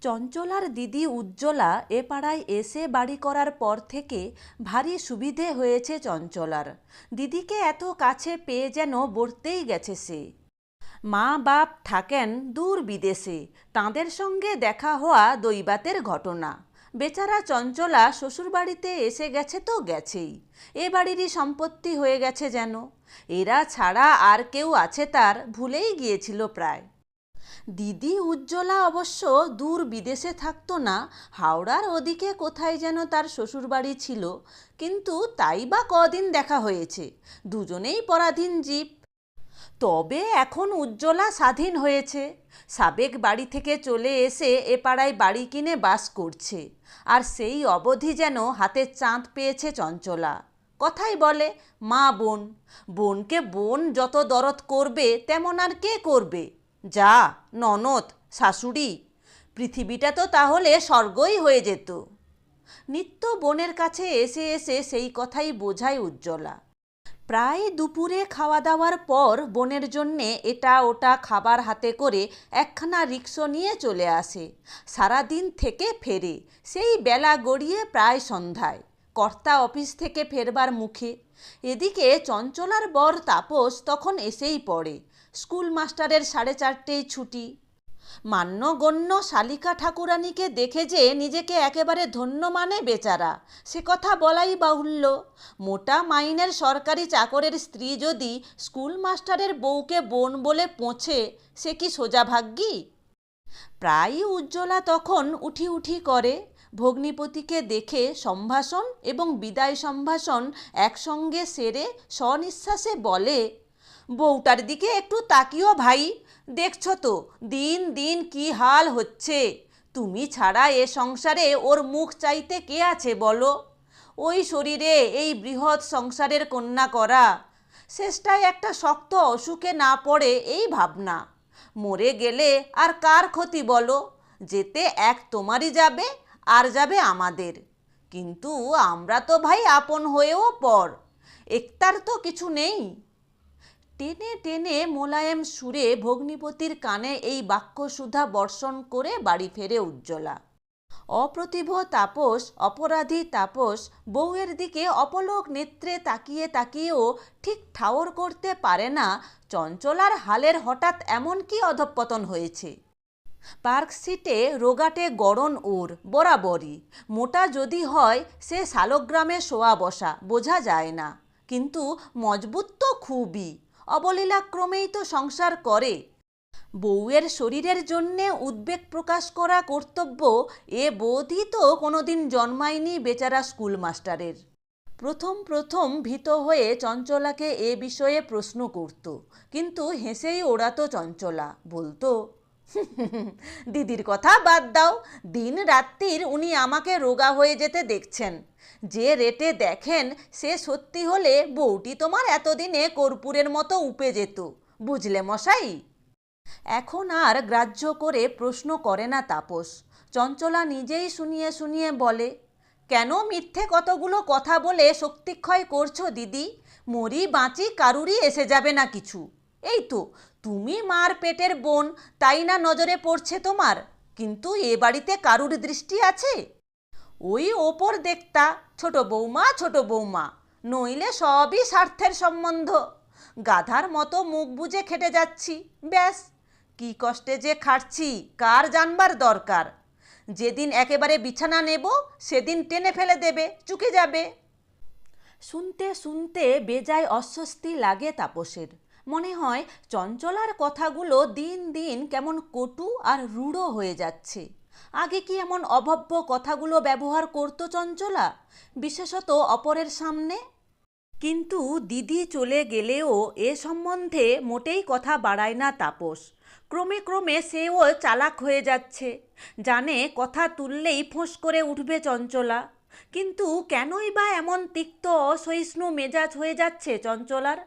চঞ্চলার দিদি উজ্জ্বলা এ পাড়ায় এসে বাড়ি করার পর থেকে ভারী সুবিধে হয়েছে চঞ্চলার। দিদিকে এত কাছে পেয়ে যেন বর্তেই গেছে সে। মা বাপ থাকেন দূর বিদেশে, তাঁদের সঙ্গে দেখা হওয়া দৈবাতের ঘটনা। বেচারা চঞ্চলা শ্বশুরবাড়িতে এসে গেছে তো গেছেই, এ বাড়িরই সম্পত্তি হয়ে গেছে যেন। এরা ছাড়া আর কেউ আছে তার, ভুলেই গিয়েছিল প্রায়। দিদি উজ্জ্বলা অবশ্য দূর বিদেশে থাকতো না, হাওড়ার ওদিকে কোথায় যেন তার শ্বশুরবাড়ি ছিল। কিন্তু তাই বা কদিন দেখা হয়েছে, দুজনেই পরাধীন জীব। তবে এখন উজ্জ্বলা স্বাধীন হয়েছে, সাবেক বাড়ি থেকে চলে এসে এ পাড়ায় বাড়ি কিনে বাস করছে, আর সেই অবধি যেন হাতে চাঁদ পেয়েছে চঞ্চলা। কথাই বলে, মা বোন, বোনকে বোন যত দরদ করবে, তেমন আর কে করবে? যা, ননদ, শাশুড়ি, পৃথিবীটা তো তাহলে স্বর্গই হয়ে যেত। নিত্য বোনের কাছে এসে এসে সেই কথাই বোঝায় উজ্জ্বলা। প্রায় দুপুরে খাওয়া দাওয়ার পর বোনের জন্যে এটা ওটা খাবার হাতে করে একখানা রিক্সো নিয়ে চলে আসে। সারাদিন থেকে ফেরে, সেই বেলা গড়িয়ে প্রায় সন্ধ্যায়। কর্তা অফিস থেকে ফেরবার মুখে। এদিকে চঞ্চলার বর তাপস তখন এসেই পড়ে। স্কুল মাস্টারের সাড়ে চারটেই ছুটি। মান্যগণ্য শালিকা ঠাকুরানীকে দেখে যে নিজেকে একেবারে ধন্য মানে বেচারা, সে কথা বলাই বাহুল্য। মোটা মাইনের সরকারি চাকরের স্ত্রী যদি স্কুল মাস্টারের বউকে বোন বলে পৌঁছে, সে কি সোজা ভাগ্যি? প্রায়ই উজ্জ্বলা তখন উঠি উঠি করে। ভগ্নিপতিকে দেখে সম্ভাষণ এবং বিদায় সম্ভাষণ একসঙ্গে সেরে স্বনিশ্বাসে বলে বউটার দিকে একটু তাকিও ভাই। দেখছ তো, দিন দিন কি হাল হচ্ছে। তুমি ছাড়া এ সংসারে ওর মুখ চাইতে কে আছে বলো? ওই শরীরে এই বৃহৎ সংসারের কন্যা করা। শেষটায় একটা শক্ত অসুখে না পড়ে এই ভাবনা। মরে গেলে আর কার ক্ষতি বলো? যেতে এক তোমারই যাবে, আর যাবে আমাদের। কিন্তু আমরা তো ভাই আপন হয়েও পর। একতার তো কিছু নেই। টেনে টেনে মোলায়েম সুরে ভগ্নিপতির কানে এই বাক্যসুধা বর্ষণ করে বাড়ি ফেরে উজ্জ্বলা। অপ্রতিভ তাপস, অপরাধী তাপস, বউয়ের দিকে অপলোক নেত্রে তাকিয়ে তাকিয়েও ঠিক ঠাওর করতে পারে না চঞ্চলার হালের হঠাৎ এমন কি অধঃপতন হয়েছে। পার্ক সিটে রোগাটে গড়ন ওর বরাবরই। মোটা যদি হয়, সে শালগ্রামে শোয়া বসা, বোঝা যায় না। কিন্তু মজবুত তো খুবই। অবলীলাক্রমেই তো সংসার করে। বউয়ের শরীরের জন্যে উদ্বেগ প্রকাশ করা কর্তব্য, এ বোধই তো কোনোদিন জন্মায়নি বেচারা স্কুল মাস্টারের প্রথম প্রথম ভীত হয়ে চঞ্চলাকে এ বিষয়ে প্রশ্ন করত, কিন্তু হেসেই ওড়াতো চঞ্চলা, বলতো দিদির কথা বাদ দাও। দিন রাত্রির উনি আমাকে রোগা হয়ে যেতে দেখছেন। যে রেটে দেখেন, সে সত্যি হলে বউটি তোমার এতদিনে কর্পূরের মতো উপে যেত। বুঝলে মশাই? এখন আর গ্রাহ্য করে প্রশ্ন করে না তাপস। চঞ্চলা নিজেই শুনিয়ে শুনিয়ে বলে, কেন মিথ্যে কতগুলো কথা বলে শক্তিক্ষয় করছ দিদি? মরি বাঁচি কারুরই এসে যাবে না কিছু। এই তো তুমি মার পেটের বোন, তাই না নজরে পড়ছে তোমার? কিন্তু এ বাড়িতে কারুর দৃষ্টি আছে? ওই ওপর দেখতা, ছোট বৌমা ছোট বৌমা। নইলে সবই স্বার্থের সম্বন্ধ। গাধার মতো মুখ বুজে খেটে যাচ্ছি, ব্যাস। কি কষ্টে যে খাটছি, কার জানবার দরকার? যেদিন একেবারে বিছানা নেব, সেদিন টেনে ফেলে দেবে, চুকে যাবে। শুনতে শুনতে বেজায় অস্বস্তি লাগে তাপসের। মনে হয় চঞ্চলার কথাগুলো দিন দিন কেমন কটু আর রূঢ় হয়ে যাচ্ছে। আগে কি এমন অভব্য কথাগুলো ব্যবহার করতো চঞ্চলা? বিশেষত অপরের সামনে? কিন্তু দিদি চলে গেলেও এ সম্বন্ধে মোটেই কথা বাড়ায় না তাপস। ক্রমে ক্রমে সেও চালাক হয়ে যাচ্ছে। জানে কথা তুললেই ফোঁস করে উঠবে চঞ্চলা। কিন্তু কেনই বা এমন তিক্ত অসহিষ্ণু মেজাজ হয়ে যাচ্ছে চঞ্চলার?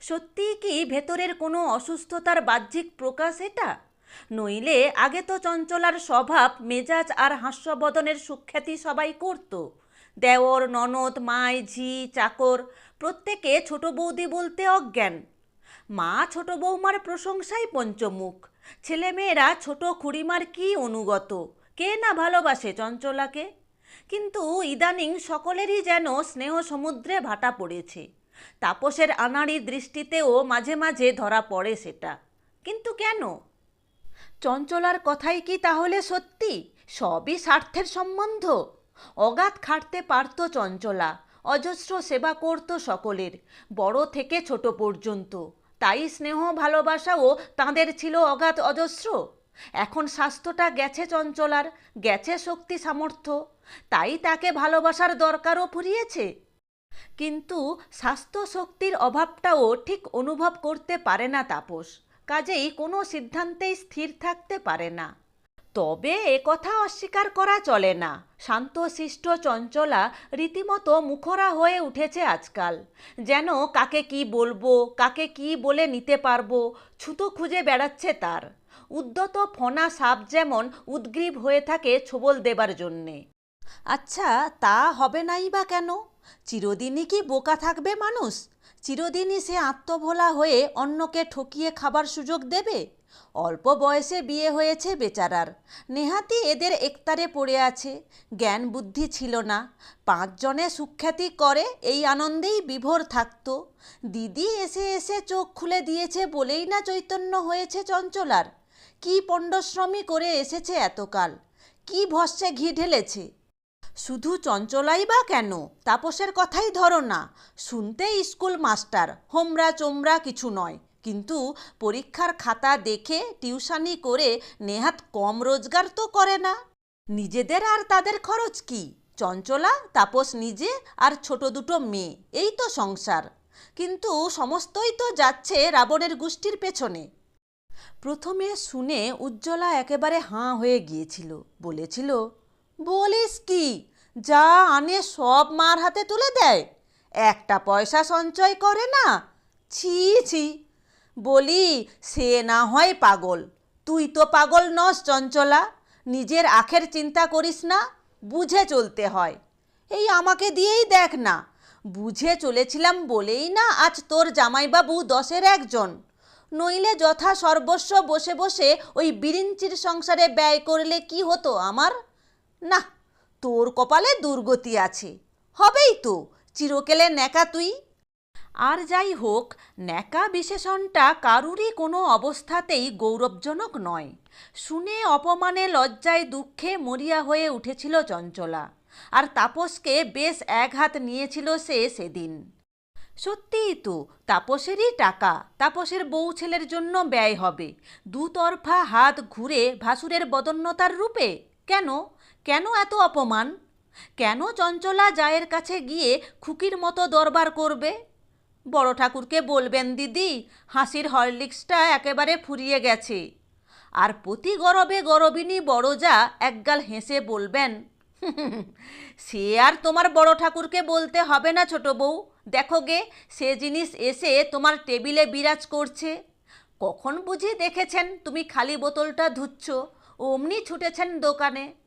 সত্যিই কি ভেতরের কোনো অসুস্থতার বাহ্যিক প্রকাশ এটা? নইলে আগে তো চঞ্চলার স্বভাব, মেজাজ আর হাস্যবদনের সুখ্যাতি সবাই করত। দেওর, ননদ, মাই, ঝি, চাকর, প্রত্যেকে ছোট বৌদি বলতে অজ্ঞান। মা ছোট বৌমার প্রশংসাই পঞ্চমুখ। ছেলেমেয়েরা ছোট খুড়িমার কি অনুগত? কে না ভালোবাসে চঞ্চলাকে? কিন্তু ইদানিং সকলেরই যেন স্নেহ সমুদ্রে ভাটা পড়েছে। তাপসের আনাড়ি দৃষ্টিতেও মাঝে মাঝে ধরা পড়ে সেটা। কিন্তু কেন? চঞ্চলার কথাই কি তাহলে সত্যি? সবই স্বার্থের সম্বন্ধ। অগাধ খাটতে পারত চঞ্চলা, অজস্র সেবা করত সকলের, বড় থেকে ছোট পর্যন্ত। তাই স্নেহ ভালোবাসাও তাঁদের ছিল অগাধ অজস্র। এখন স্বাস্থ্যটা গেছে চঞ্চলার, গেছে শক্তি সামর্থ্য। তাই তাকে ভালোবাসার দরকারও ফুরিয়েছে। কিন্তু স্বাস্থ্য শক্তির অভাবটাও ঠিক অনুভব করতে পারে না তাপস। কাজেই কোনো সিদ্ধান্তেই স্থির থাকতে পারে না। তবে কথা অস্বীকার করা চলে না। শান্তশিষ্ট চঞ্চলা রীতিমতো মুখরা হয়ে উঠেছে আজকাল। যেন কাকে কি বলব, কাকে কি বলে নিতে পারব, ছুতো খুঁজে বেড়াচ্ছে তার। উদ্যত ফনা সাপ যেমন উদ্গ্রীব হয়ে থাকে ছোবল দেবার জন্যে। আচ্ছা তা হবে নাই বা কেন? চিরদিনই কি বোকা থাকবে মানুষ? চিরদিনই সে আত্মভোলা হয়ে অন্যকে ঠকিয়ে খাবার সুযোগ দেবে? অল্প বয়সে বিয়ে হয়েছে বেচারার। নেহাতি এদের একতারে পড়ে আছে। জ্ঞান বুদ্ধি ছিল না। পাঁচজনে সুখ্যাতি করে, এই আনন্দেই বিভোর থাকত। দিদি এসে এসে চোখ খুলে দিয়েছে বলেই না চৈতন্য হয়েছে চঞ্চলার। কি পণ্ডশ্রমী করে এসেছে এতকাল? কি ভস্যে ঘি ঢেলেছে? শুধু চঞ্চলাই বা কেন? তাপসের কথাই ধরো না। শুনতে স্কুল মাস্টার, হোমরা চোমরা কিছু নয়। কিন্তু পরীক্ষার খাতা দেখে, টিউশানি করে নেহাত কম রোজগার তো করে না। নিজেদের আর তাদের খরচ কি? চঞ্চলা, তাপস নিজে আর ছোট দুটো মেয়ে, এই তো সংসার। কিন্তু সমস্তই তো যাচ্ছে রাবণের গোষ্ঠীর পেছনে। প্রথমে শুনে উজ্জ্বলা একেবারে হাঁ হয়ে গিয়েছিল, বলেছিল বলিস কি? যা আনে সব মার হাতে তুলে দেয়। একটা পয়সা সঞ্চয় করে না? ছি ছি। বলি, সে না হয় পাগল। তুই তো পাগল নস, চঞ্চলা। নিজের আখের চিন্তা করিস না, বুঝে চলতে হয়। এই আমাকে দিয়েই দেখ না। বুঝে চলেছিলাম বলেই না আজ তোর জামাইবাবু দশের একজন। নইলে যথা সর্বস্ব বসে বসে ওই বিরিঞ্চির সংসারে ব্যয় করলে কি হতো আমার? না, তোর কপালে দুর্গতি আছে, হবেই তো, চিরকেলে ন্যাকা তুই। আর যাই হোক, ন্যাকা বিশেষণটা কারুরই কোনো অবস্থাতেই গৌরবজনক নয়। শুনে অপমানে লজ্জায় দুঃখে মরিয়া হয়ে উঠেছিল চঞ্চলা, আর তাপসকে বেশ এক হাত নিয়েছিল সে সেদিন। সত্যিই তো, তাপসেরই টাকা, তাপসের বউ ছেলের জন্য ব্যয় হবে, দুতরফা হাত ঘুরে ভাসুরের বদন্যতার রূপে, কেন? কেন এত অপমান? কেন চঞ্চলা জায়ের কাছে গিয়ে খুকির মতো দরবার করবে? বড় ঠাকুরকে বলবেন, দিদি, হাসির হরলিক্সটা একেবারে ফুরিয়ে গেছে। আর প্রতি গরবে গরবিনী বড় যা একগাল হেসে বলবেন। সে আর তোমার বড় ঠাকুরকে বলতে হবে না, ছোট বউ। দেখো গে, সে জিনিস এসে তোমার টেবিলে বিরাজ করছে। কখন বুঝি দেখেছেন, তুমি খালি বোতলটা ধুচ্ছ। অমনি ছুটেছেন দোকানে।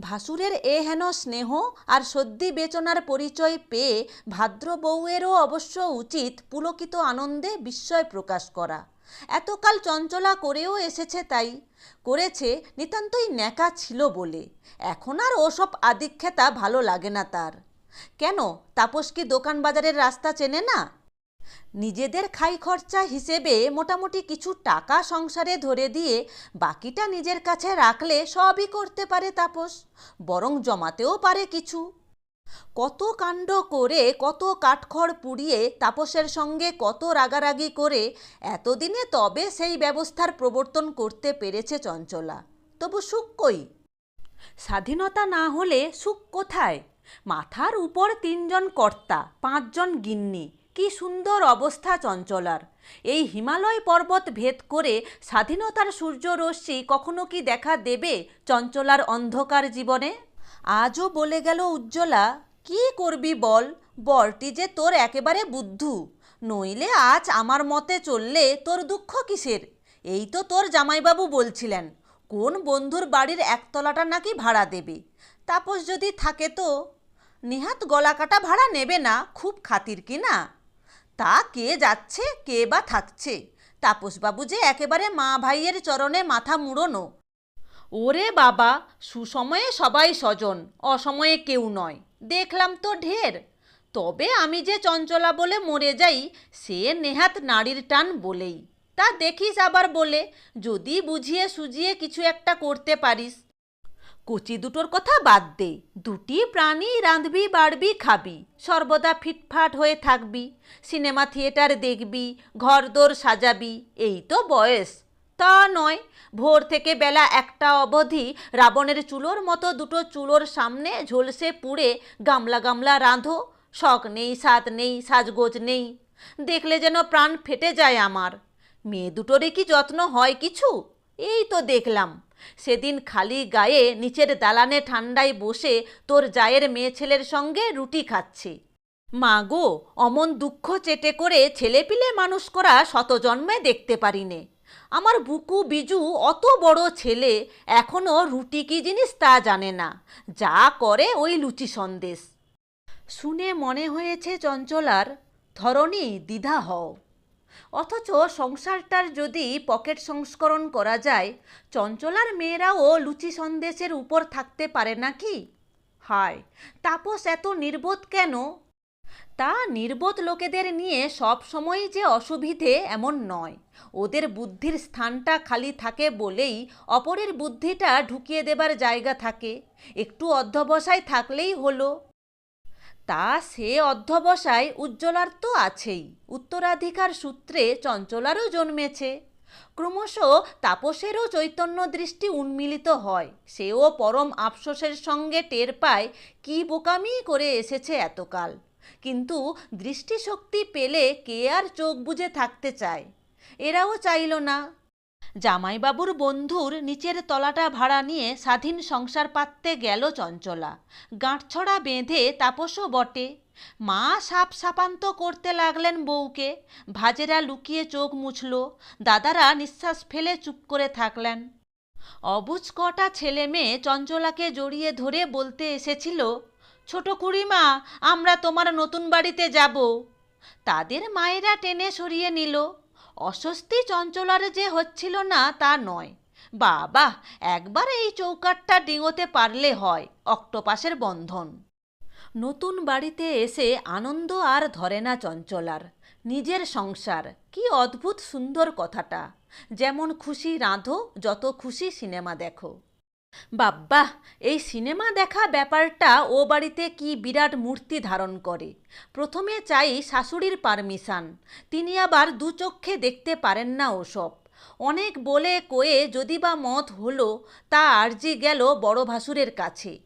ভাসুরের এ হেন স্নেহ আর সদ্যি বেচনার পরিচয় পেয়ে ভাদ্র বউয়েরও অবশ্য উচিত পুলকিত আনন্দে বিস্ময় প্রকাশ করা। এতকাল চঞ্চলা করেও এসেছে তাই। করেছে নিতান্তই ন্যাকা ছিল বলে। এখন আর ওসব আদিক্ষেতা ভালো লাগে না তার। কেন, তাপস কি দোকান বাজারের রাস্তা চেনে না? নিজেদের খাই খরচা হিসেবে মোটামুটি কিছু টাকা সংসারে ধরে দিয়ে বাকিটা নিজের কাছে রাখলে সবই করতে পারে তাপস, বরং জমাতেও পারে কিছু। কত কাণ্ড করে, কত কাঠখড় পুড়িয়ে তাপসের সঙ্গে কত রাগারাগি করে এতদিনে তবে সেই ব্যবস্থার প্রবর্তন করতে পেরেছে চঞ্চলা। তবু সুখ কই? স্বাধীনতা না হলে সুখ কোথায়? মাথার উপর তিনজন কর্তা, পাঁচজন গিন্নি। কি সুন্দর অবস্থা চঞ্চলার। এই হিমালয় পর্বত ভেদ করে স্বাধীনতার সূর্যরশ্মি কখনো কি দেখা দেবে চঞ্চলার অন্ধকার জীবনে? আজও বলে গেল উজ্জ্বলা, কি করবি বল? বরটি যে তোর একেবারে বুদ্ধু। নইলে আজ আমার মতে চললে তোর দুঃখ কিসের? এই তো তোর জামাইবাবু বলছিলেন, কোন বন্ধুর বাড়ির একতলাটা নাকি ভাড়া দেবে? তাপস যদি থাকে তো? নেহাত গলাকাটা ভাড়া নেবে না, খুব খাতির কি না? তা কে যাচ্ছে, কে বা থাকছে? তাপসবাবু যে একেবারে মা ভাইয়ের চরণে মাথা মুড়নো। ওরে বাবা, সুসময়ে সবাই স্বজন, অসময়ে কেউ নয়। দেখলাম তো ঢের। তবে আমি যে চঞ্চলা বলে মরে যাই, সে নেহাত নারীর টান বলেই। তা দেখিস আবার বলে, যদি বুঝিয়ে সুজিয়ে কিছু একটা করতে পারিস। কচি দুটোর কথা বাদ দে। দুটি প্রাণী রাঁধবি, বাড়বি, খাবি। সর্বদা ফিটফাট হয়ে থাকবি। সিনেমা থিয়েটার দেখবি, ঘরদোর সাজাবি। এই তো বয়স। তা নয়, ভোর থেকে বেলা একটা অবধি রাবণের চুলোর মতো দুটো চুলোর সামনে ঝলসে পুড়ে গামলা গামলা রাঁধো। শখ নেই, স্বাদ নেই, সাজগোজ নেই। দেখলে যেন প্রাণ ফেটে যায় আমার। মেয়ে দুটোরই কি যত্ন হয় কিছু? এই তো দেখলাম। সেদিন খালি গায়ে নিচের দালানে ঠান্ডায় বসে তোর জায়ের মেয়ে ছেলের সঙ্গে রুটি খাচ্ছে। মা গো, অমন দুঃখ চেটে করে ছেলেপিলে মানুষ করা শতজন্মে দেখতে পারিনে। আমার বুকু বিজু অত বড় ছেলে এখনও রুটি কি জিনিস তা জানে না। যা করে ওই লুচি সন্দেশ। শুনে মনে হয়েছে চঞ্চলার ধরনী দ্বিধা হও। অথচ সংসারটার যদি পকেট সংস্করণ করা যায়, চঞ্চলার মেয়েরাও লুচি সন্দেশের উপর থাকতে পারে নাকি? হায়, তাপস এত নির্বোধ কেন? তা নির্বোধ লোকেদের নিয়ে সব সময় যে অসুবিধে এমন নয়। ওদের বুদ্ধির স্থানটা খালি থাকে বলেই অপরের বুদ্ধিটা ঢুকিয়ে দেবার জায়গা থাকে। একটু অধ্যবসায় থাকলেই হলো। তা সে অধ্যবসায় উজ্জ্বলার তো আছেই। উত্তরাধিকার সূত্রে চঞ্চলারও জন্মেছে। ক্রমশ তাপসেরও চৈতন্য দৃষ্টি উন্মিলিত হয়। সেও পরম আফসোসের সঙ্গে টের পায় কি বোকামি করে এসেছে এতকাল। কিন্তু দৃষ্টিশক্তি পেলে কে আর চোখ বুজে থাকতে চায়? এরাও চাইল না। জামাইবাবুর বন্ধুর নিচের তলাটা ভাড়া নিয়ে স্বাধীন সংসার পাততে গেল চঞ্চলা। গাঁটছড়া বেঁধে তাপসও বটে। মা সাপ সাপান্ত করতে লাগলেন বউকে। ভাজেরা লুকিয়ে চোখ মুছল। দাদারা নিঃশ্বাস ফেলে চুপ করে থাকলেন। অবুজ কটা ছেলে মেয়ে চঞ্চলাকে জড়িয়ে ধরে বলতে এসেছিল, ছোট খুড়িমা, আমরা তোমার নতুন বাড়িতে যাব। তাদের মায়েরা টেনে সরিয়ে নিল। অস্বস্তি চঞ্চলার যে হচ্ছিল না তা নয়। বাবা, একবার এই চৌকাটটা ডিঙোতে পারলে হয়, অক্টোপাসের বন্ধন। নতুন বাড়িতে এসে আনন্দ আর ধরে না চঞ্চলার। নিজের সংসার, কি অদ্ভুত সুন্দর কথাটা। যেমন খুশি রাঁধো, যত খুশি সিনেমা দেখো। বাব্বা, এই সিনেমা দেখা ব্যাপারটা ও বাড়িতে কি বিরাট মূর্তি ধারণ করে? প্রথমে চাই শাশুড়ির পারমিশন। তিনি আবার দু চক্ষে দেখতে পারেন না ওসব। অনেক বলে কয়ে যদি বা মত হলো, তা আর্জি গেল বড় ভাসুরের কাছে।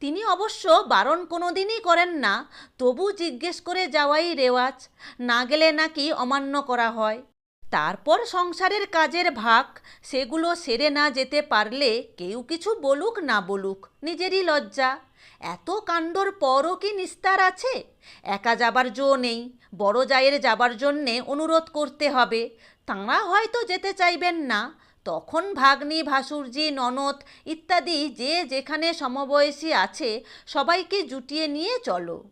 তিনি অবশ্য বারণ কোনো দিনই করেন না, তবু জিজ্ঞেস করে যাওয়াই রেওয়াজ, না গেলে নাকি অমান্য করা হয়। তারপর সংসারের কাজের ভাগ, সেগুলো সেরে না যেতে পারলে কেউ কিছু বলুক না বলুক, নিজেরই লজ্জা। এত কাণ্ডর পরও কি নিস্তার আছে? একা যাবার জো নেই, বড় জায়ের যাবার জন্যে অনুরোধ করতে হবে। তাঁরা হয়তো যেতে চাইবেন না। তখন ভাগ্নি, ভাসুরজি, ননদ ইত্যাদি যে যেখানে সমবয়সী আছে, সবাইকে জুটিয়ে নিয়ে চলো।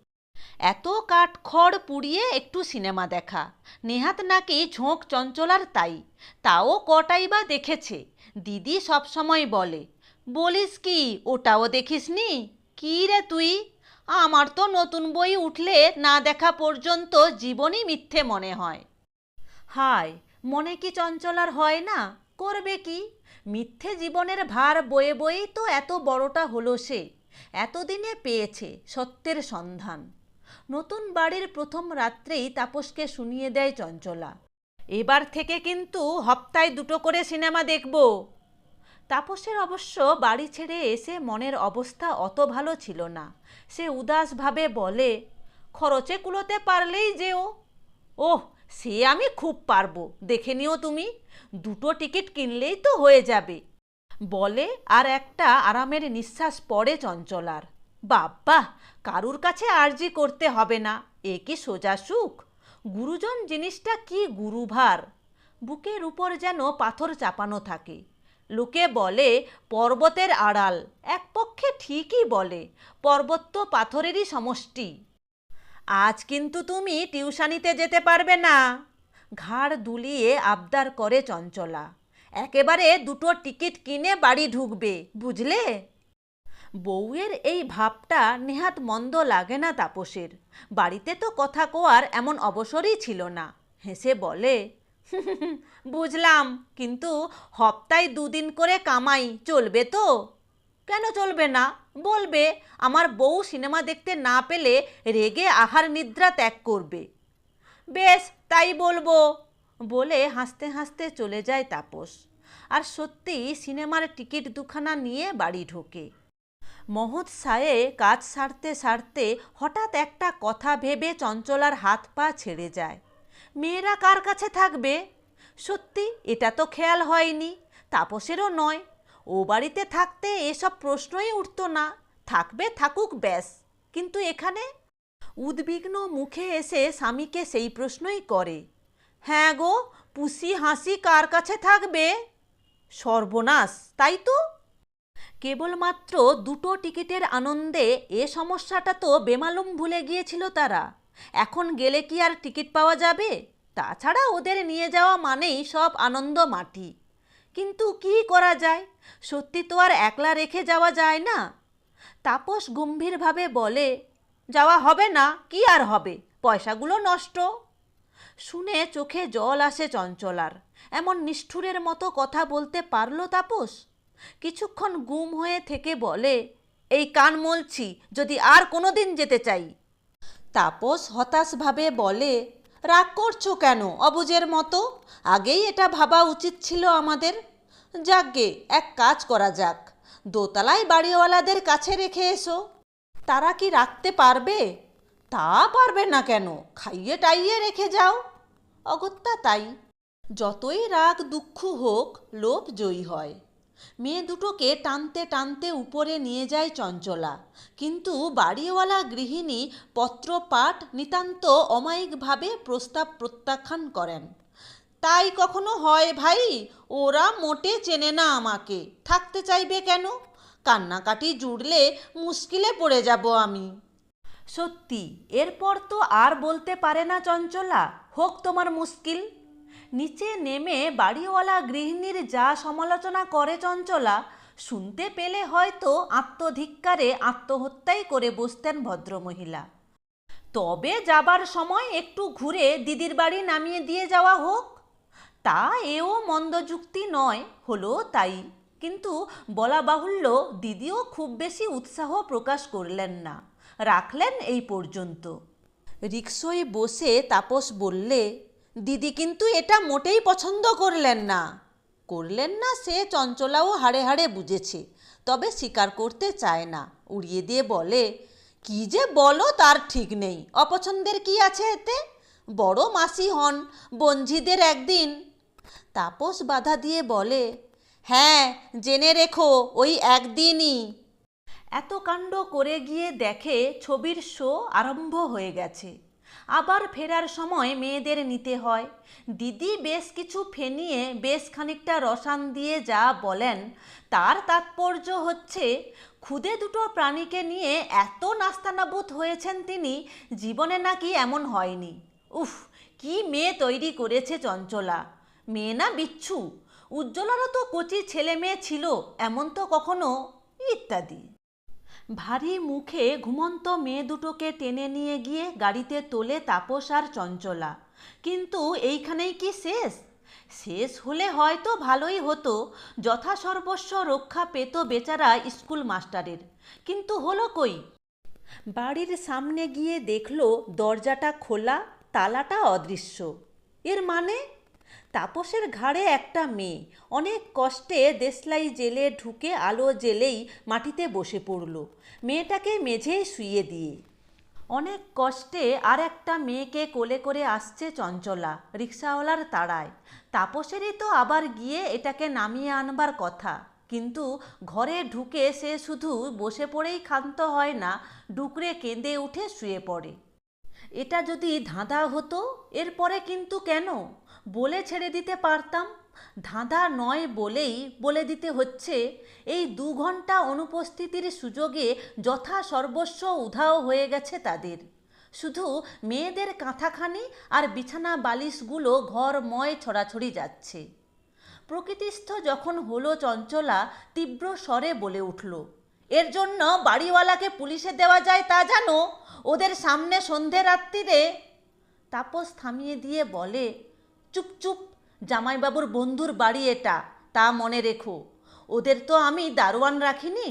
এত কাঠ খড় পুড়িয়ে একটু সিনেমা দেখা। নেহাত নাকি ঝোঁক চঞ্চলার তাই। তাও কটাই বা দেখেছে, দিদি সবসময় বলে। বলিস কি, ওটাও দেখিসনি? কি রে তুই? আমার তো নতুন বই উঠলে না দেখা পর্যন্ত জীবনই মিথ্যে মনে হয়। হায়, মনে কি চঞ্চলার হয় না? করবে কি? মিথ্যে জীবনের ভার বয়ে বয়েই তো এত বড়টা হলো সে। এতদিনে পেয়েছে সত্যের সন্ধান। নতুন বাড়ির প্রথম রাত্রেই তাপসকে শুনিয়ে দেয় চঞ্চলা। এবার থেকে কিন্তু হপ্তায় দুটো করে সিনেমা দেখব। তাপসের অবশ্য বাড়ি ছেড়ে এসে মনের অবস্থা অত ভালো ছিল না। সে উদাসভাবে বলে, খরচে কুলোতে পারলেই যেও। ওহ, সে আমি খুব পারব, দেখে নিও তুমি। দুটো টিকিট কিনলেই তো হয়ে যাবে। বলে আর একটা আরামের নিঃশ্বাস পড়ে চঞ্চলার। বাব্বা! কারুর কাছে আর্জি করতে হবে না। এ কি সোজা সুখ? গুরুজন জিনিসটা কি গুরুভার? বুকের উপর যেন পাথর চাপানো থাকে। লোকে বলে, পর্বতের আড়াল। এক পক্ষে ঠিকই বলে, পর্বত তো পাথরেরই সমষ্টি। আজ কিন্তু তুমি টিউশানিতে যেতে পারবে না। ঘাড় দুলিয়ে আবদার করে চঞ্চলা, একেবারে দুটো টিকিট কিনে বাড়ি ঢুকবে, বুঝলে? বউয়ের এই ভাবটা নেহাত মন্দ লাগে না তাপসের। বাড়িতে তো কথা কোয়ার এমন অবসরই ছিল না। হেসে বলে বুঝলাম, কিন্তু হপ্তায় দুদিন করে কামাই, চলবে তো? কেন চলবে না? বলবে, আমার বউ সিনেমা দেখতে না পেলে রেগে আহার নিদ্রা ত্যাগ করবে। বেশ, তাই বলব, বলে হাসতে হাসতে চলে যায় তাপস। আর সত্যি সিনেমার টিকিট দুখানা নিয়ে বাড়ি ঢোকে। মহৎ সায়ে কাজ সারতে সারতে হঠাৎ একটা কথা ভেবে চঞ্চলার হাত পা ছেড়ে যায়। মেয়েরা কার কাছে থাকবে? সত্যি, এটা তো খেয়াল হয়নি। তাপসেরও নয়। ও বাড়িতে থাকতে এসব প্রশ্নই উঠতো না। থাকবে থাকুক ব্যাস। কিন্তু এখানে? উদ্বিগ্ন মুখে এসে স্বামীকে সেই প্রশ্নই করে। হ্যাঁ গো পুষি হাসি কার কাছে থাকবে? সর্বনাশ, তাই তো? কেবলমাত্র দুটো টিকিটের আনন্দে এ সমস্যাটা তো বেমালুম ভুলে গিয়েছিল তারা। এখন গেলে কি আর টিকিট পাওয়া যাবে? তাছাড়া ওদের নিয়ে যাওয়া মানেই সব আনন্দ মাটি। কিন্তু কি করা যায়? সত্যি তো আর একলা রেখে যাওয়া যায় না। তাপস গম্ভীরভাবে বলে, যাওয়া হবে না, কি আর হবে? পয়সাগুলো নষ্ট। শুনে চোখে জল আসে চঞ্চলার। এমন নিষ্ঠুরের মতো কথা বলতে পারল তাপস? কিছুক্ষণ গুম হয়ে থেকে বলে, এই কান মলছি, যদি আর কোনো দিন যেতে চাই। তাপস হতাশভাবে বলে, রাগ করছ কেন অবুজের মতো? আগেই এটা ভাবা উচিত ছিল আমাদের। যাকগে, এক কাজ করা যাক। দোতলায় বাড়িওয়ালাদের কাছে রেখে এসো। তারা কি রাখতে পারবে? তা পারবে না কেন, খাইয়ে টাইয়ে রেখে যাও। অগত্যা তাই। যতই রাগ দুঃখ হোক, লোভ জয়ী হয়। মেয়ে দুটোকে টানতে টানতে উপরে নিয়ে যায় চঞ্চলা। কিন্তু বাড়িওয়ালা গৃহিণী পত্রপাঠ নিতান্ত অমায়িকভাবে প্রস্তাব প্রত্যাখ্যান করেন। তাই কখনো হয় ভাই? ওরা মোটে চেনে না আমাকে। থাকতে চাইবে কেন? কান্নাকাটি জুড়লে মুশকিলে পড়ে যাব আমি। সত্যি? এরপর তো আর বলতে পারে না চঞ্চলা। হোক তোমার মুশকিল। নিচে নেমে বাড়িওয়ালা গৃহিণীর যা সমালোচনা করে চঞ্চলা, শুনতে পেলে হয়তো আত্মধিক্কারে আত্মহত্যাই করে বসতেন ভদ্রমহিলা। তবে যাবার সময় একটু ঘুরে দিদির বাড়ি নামিয়ে দিয়ে যাওয়া হোক। তা এও মন্দ যুক্তি নয়, হলো তাই। কিন্তু বলা বাহুল্য, দিদিও খুব বেশি উৎসাহ প্রকাশ করলেন না। রাখলেন এই পর্যন্ত। রিক্সোয় বসে তাপস বললে দিদি কিন্তু এটা মোটেই পছন্দ করলেন না। করলেন না সে চঞ্চলাও হাড়ে হাড়ে বুঝেছে, তবে স্বীকার করতে চায় না। উড়িয়ে দিয়ে বলে, কি যে বলো তার ঠিক নেই, অপছন্দের কি আছে এতে? বড় মাসি হন বঞ্জিদের একদিন। তাপস বাধা দিয়ে বলে হ্যাঁ জেনে রেখো, ওই একদিনই। এত কাণ্ড করে গিয়ে দেখে ছবির শো আরম্ভ হয়ে গেছে। আবার ফেরার সময় মেয়েদের নিতে হয়। দিদি বেশ কিছু ফেনিয়ে বেশ খানিকটা রসান দিয়ে যা বলেন, তার তাৎপর্য হচ্ছে, খুদে দুটো প্রাণীকে নিয়ে এত নাস্তানাবুদ হয়েছেন তিনি, জীবনে নাকি এমন হয়নি। উফ, কি মেয়ে তৈরি করেছে চঞ্চলা। মেয়ে না বিচ্ছু। উজ্জ্বলারও তো কচি ছেলে মেয়ে ছিল, এমন তো কখনো ইত্যাদি। ভারী মুখে ঘুমন্ত মেয়ে দুটোকে টেনে নিয়ে গিয়ে গাড়িতে তোলে তাপস আর চঞ্চলা। কিন্তু এইখানেই কি শেষ? শেষ হলে হয়তো ভালোই হতো যথাসর্বস্ব রক্ষা পেত বেচারা স্কুল মাস্টারের। কিন্তু হলো কই? বাড়ির সামনে গিয়ে দেখল দরজাটা খোলা, তালাটা অদৃশ্য। এর মানে? তাপসের ঘাড়ে একটা মেয়ে। অনেক কষ্টে দেশলাই জেলে ঢুকে আলো জেলেই মাটিতে বসে পড়ল। মেয়েটাকে মেঝেই শুইয়ে দিয়ে। অনেক কষ্টে আর একটা মেয়েকে কোলে করে আসছে চঞ্চলা, রিক্সাওয়ালার তাড়ায়। তাপসেরই তো আবার গিয়ে এটাকে নামিয়ে আনবার কথা। কিন্তু ঘরে ঢুকে সে শুধু বসে পড়েই ক্ষান্ত হয় না, ডুকরে কেঁদে উঠে শুয়ে পড়ে। এটা যদি ধাঁধা হতো, এরপরে কিন্তু কেন? বলে ছেড়ে দিতে পারতাম। ধাঁধা নয় বলেই বলে দিতে হচ্ছে। এই দু ঘণ্টা অনুপস্থিতির সুযোগে যথা সর্বস্ব উধাও হয়ে গেছে তাদের। শুধু মেয়েদের কাঁথাখানি আর বিছানা বালিশগুলো ঘরময় ছড়াছড়ি যাচ্ছে। প্রকৃতিস্থ যখন হলো চঞ্চলা, তীব্র স্বরে বলে উঠল, এর জন্য বাড়িওয়ালাকে পুলিশে দেওয়া যায় তা জানো? ওদের সামনে সন্ধে রাত্রিরে? তাপস থামিয়ে দিয়ে বলে চুপ চুপ জামাইবাবুর বন্ধুর বাড়ি এটা তা মনে রেখো। ওদের তো আমি দারোয়ান রাখিনি।